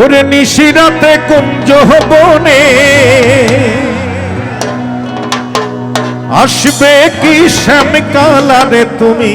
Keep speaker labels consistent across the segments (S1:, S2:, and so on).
S1: ওরে নিশিরাতে কুঞ্জ বনে আসবে কি শ্যাম কালারে তুমি?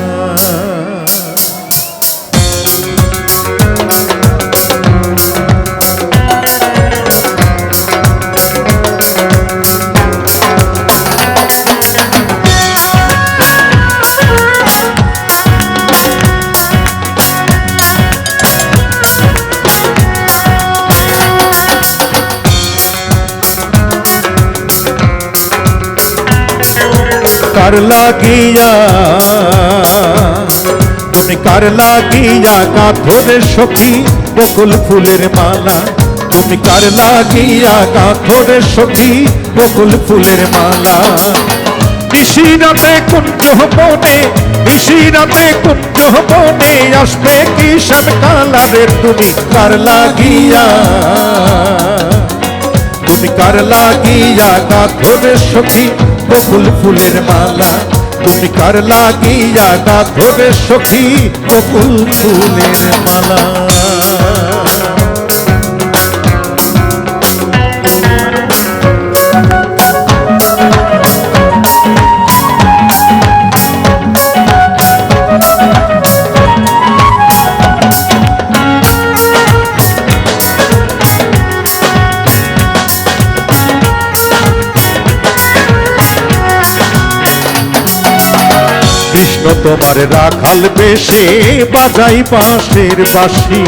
S1: কার লাগিয়া তুমি কার লাগিয়া কাঠরে সখী বকুল ফুলের মালা তুমি কার লাগিয়া কাঠরে সখী বকুল ফুলের মালা নিশিরাতে কুঞ্জ বনে নিশিরাতে কুঞ্জ বনে আসবে কি শ্যাম কালারে তুমি কার লাগিয়া তুমি কার লাগিয়া কাঠরে সখী বকুল ফুলের মালা। তুমি কার লাগিয়া কাঠরে সখী বকুল ফুলের মালা। কৃষ্ণ তোমার রাখাল বেশে, বাজাই বাঁশের বাঁশি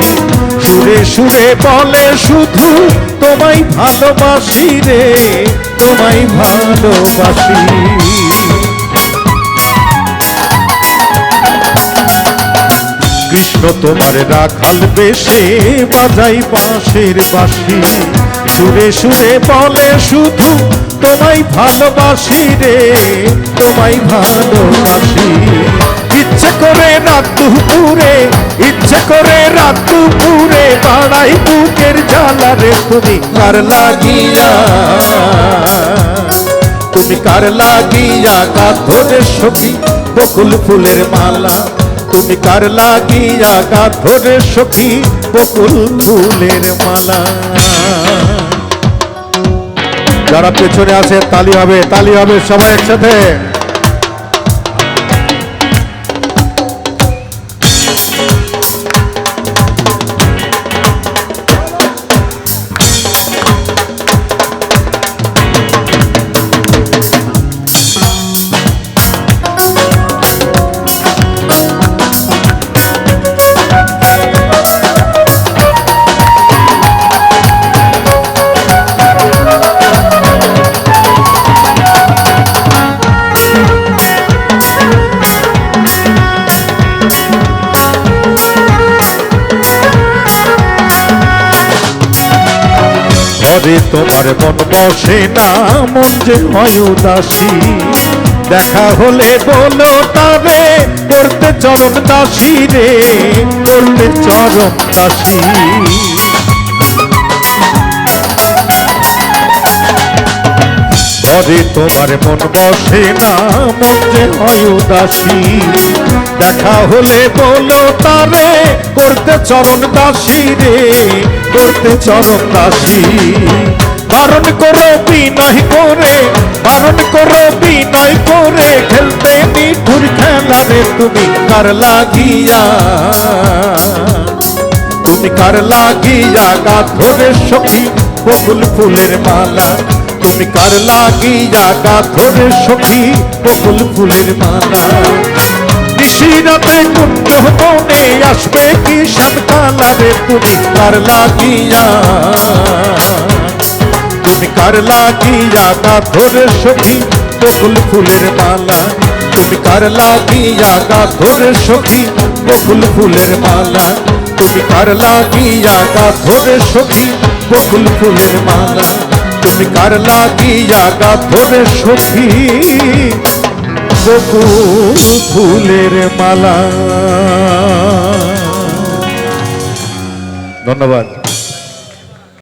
S1: সুরে সুরে বলে, শুধু তোমায় ভালোবাসি রে, তোমায় ভালোবাসি। কৃষ্ণ তোমার রাখাল বেশে, বাজাই বাঁশের বাঁশি সুরে সুরে বলে, শুধু তোমায় ভালোবাসি রে তোমায় ভালোবাসি। ইচ্ছে করে রাত দুপুরে, ইচ্ছে করে রাত দুপুরে বাড়াই বুকের জ্বালা রে, তুমি কার লাগিয়া? তুমি কার লাগিয়া? কাঠরে সখী, বকুল ফুলের মালা। তুমি কার লাগিয়া? কাঠরে সখী, বকুল ফুলের মালা। যারা পেছনে আছে, তালি হবে তালি হবে সবাই একসাথে। ঘরে তোমার মন বসে না, মন যে হয় উদাসী। দেখা হলে বলো তবে করতে চরণ দাসী রে করতে চরণ দাসী। ঘরে তোমার মন বসে না, মন যে হয় উদাসী। দেখা হলে বলো তারে, করতে চরণ দাসী রে, করতে চরণ দাসী। বারণ করো বিনয় করে, বারণ করো বিনয় করে, খেলতে মিঠুর খেলা রে তুমি কার লাগিয়া? তুমি কার লাগিয়া? গাথরে সখী বকুল ফুলের মালা তুমি কার লাগিয়া গাথরে সখী বকুল ফুলের মালা। নিশিরাতে কুঞ্জ বনে আসবে কি শ্যামকালা রে তুমি কার লাগিয়া? তুমি কার লাগিয়া গাথরে সখী বকুল ফুলের মালা? তুমি কার লাগিয়া গাথরে সখী বকুল ফুলের মালা? তুমি কার লাগিয়া গাথরে সখী বকুল ফুলের মালা? তুমি কার লাগিয়া গাথরে সখী। বকুল ফুলের মালা। ধন্যবাদ।